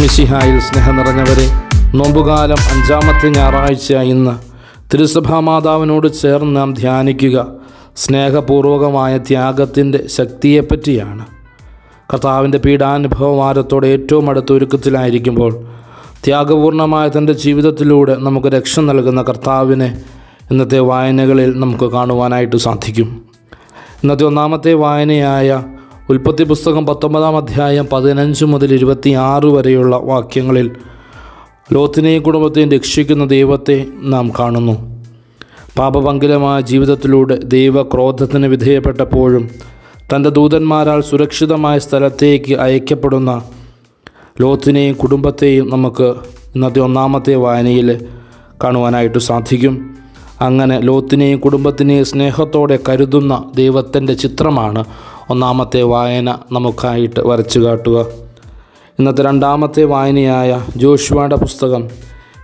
മിശിഹായിൽ സ്നേഹം നിറഞ്ഞവരെ നോമ്പുകാലം അഞ്ചാമത്തെ ഞായറാഴ്ച ഇന്ന് തിരുസഭാ മാതാവിനോട് ചേർന്ന് നാം ധ്യാനിക്കുക. സ്നേഹപൂർവകമായ ത്യാഗത്തിന്റെ ശക്തിയെപ്പറ്റിയാണ്. കർത്താവിന്റെ പീഡാനുഭവവാരത്തോടെ ഏറ്റവും അടുത്ത ഒരുക്കത്തിലായിരിക്കുമ്പോൾ ത്യാഗപൂർണമായ തന്റെ ജീവിതത്തിലൂടെ നമുക്ക് രക്ഷ നൽകുന്ന കർത്താവിനെ ഇന്നത്തെ വായനകളിൽ നമുക്ക് കാണുവാനായിട്ട് സാധിക്കും. ഇന്നത്തെ ഒന്നാമത്തെ വായനയായ ഉൽപ്പത്തി പുസ്തകം പത്തൊമ്പതാം അധ്യായം പതിനഞ്ച് മുതൽ ഇരുപത്തിയാറ് വരെയുള്ള വാക്യങ്ങളിൽ ലോത്തിനെയും കുടുംബത്തെയും രക്ഷിക്കുന്ന ദൈവത്തെ നാം കാണുന്നു. പാപപങ്കിലമായ ജീവിതത്തിലൂടെ ദൈവക്രോധത്തിന് വിധേയപ്പെട്ടപ്പോഴും തന്റെ ദൂതന്മാരാൽ സുരക്ഷിതമായ സ്ഥലത്തേക്ക് അയക്കപ്പെടുന്ന ലോത്തിനെയും കുടുംബത്തെയും നമുക്ക് ഇന്നത്തെ ഒന്നാമത്തെ വായനയിൽ കാണുവാനായിട്ട് സാധിക്കും. അങ്ങനെ ലോത്തിനെയും കുടുംബത്തിനെയും സ്നേഹത്തോടെ കരുതുന്ന ദൈവത്തിന്റെ ചിത്രമാണ് ഒന്നാമത്തെ വായന നമുക്കായിട്ട് വരച്ചു കാട്ടുക. ഇന്നത്തെ രണ്ടാമത്തെ വായനയായ ജോഷുവയുടെ പുസ്തകം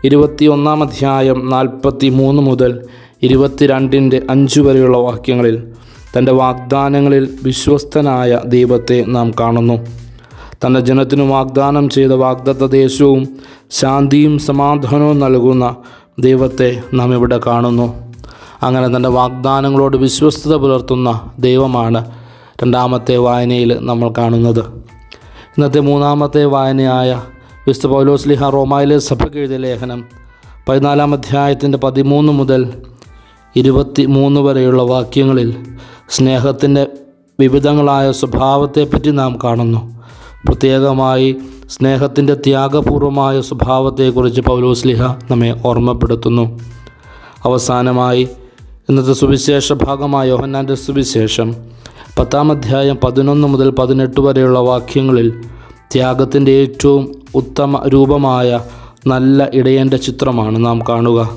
ഇരുപത്തിയൊന്നാം അധ്യായം നാൽപ്പത്തി മൂന്ന് മുതൽ ഇരുപത്തിരണ്ടിന്റെ അഞ്ച് വരെയുള്ള വാക്യങ്ങളിൽ തന്റെ വാഗ്ദാനങ്ങളിൽ വിശ്വസ്തനായ ദൈവത്തെ നാം കാണുന്നു. തന്റെ ജനത്തിനു വാഗ്ദാനം ചെയ്ത വാഗ്ദത്ത ദേശവും ശാന്തിയും സമാധാനവും നൽകുന്ന ദൈവത്തെ നാം ഇവിടെ കാണുന്നു. അങ്ങനെ തന്റെ വാഗ്ദാനങ്ങളോട് വിശ്വസ്തത പുലർത്തുന്ന ദൈവമാണ് രണ്ടാമത്തെ വായനയിൽ നമ്മൾ കാണുന്നത്. ഇന്നത്തെ മൂന്നാമത്തെ വായനയായ വിശുദ്ധ പൗലോസ്ലിഹ റോമായിലെ സഭയ്ക്ക് എഴുതിയ ലേഖനം പതിനാലാം അധ്യായത്തിന്റെ പതിമൂന്ന് മുതൽ ഇരുപത്തി മൂന്ന് വരെയുള്ള വാക്യങ്ങളിൽ സ്നേഹത്തിന്റെ വിവിധങ്ങളായ സ്വഭാവത്തെപ്പറ്റി നാം കാണുന്നു. പ്രത്യേകമായി സ്നേഹത്തിന്റെ ത്യാഗപൂർവമായ സ്വഭാവത്തെക്കുറിച്ച് പൗലോസ്ലിഹ നമ്മെ ഓർമ്മപ്പെടുത്തുന്നു. അവസാനമായി ഇന്നത്തെ സുവിശേഷ ഭാഗമായ യോഹന്നാന്റെ സുവിശേഷം പത്താം അധ്യായം പതിനൊന്ന് മുതൽ പതിനെട്ട് വരെയുള്ള വാക്യങ്ങളിൽ ത്യാഗത്തിന്റെ ഏറ്റവും ഉത്തമ രൂപമായ നല്ല ഇടയന്റെ ചിത്രമാണ് നാം കാണുക.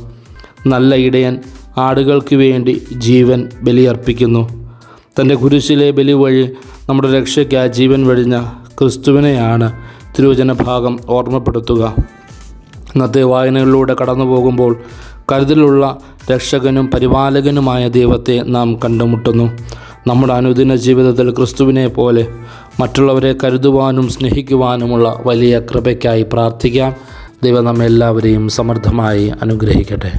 നല്ല ഇടയൻ ആടുകൾക്ക് വേണ്ടി ജീവൻ ബലിയർപ്പിക്കുന്നു. തന്റെ കുരിശിലെ ബലി വഴി നമ്മുടെ രക്ഷയ്ക്ക് ആ ജീവൻ വെടിഞ്ഞ ക്രിസ്തുവിനെയാണ് തിരുവചന ഭാഗം ഓർമ്മപ്പെടുത്തുക. ഇന്നത്തെ വായനകളിലൂടെ കടന്നു പോകുമ്പോൾ കരുതലുള്ള രക്ഷകനും പരിപാലകനുമായ ദൈവത്തെ നാം കണ്ടുമുട്ടുന്നു. നമ്മുടെ അനുദിന ജീവിതത്തിൽ ക്രിസ്തുവിനെ പോലെ മറ്റുള്ളവരെ കരുതുവാനും സ്നേഹിക്കുവാനുമുള്ള വലിയ കൃപയ്ക്കായി പ്രാർത്ഥിക്കാം. ദൈവം നമ്മെല്ലാവരെയും സമർത്ഥമായി അനുഗ്രഹിക്കട്ടെ.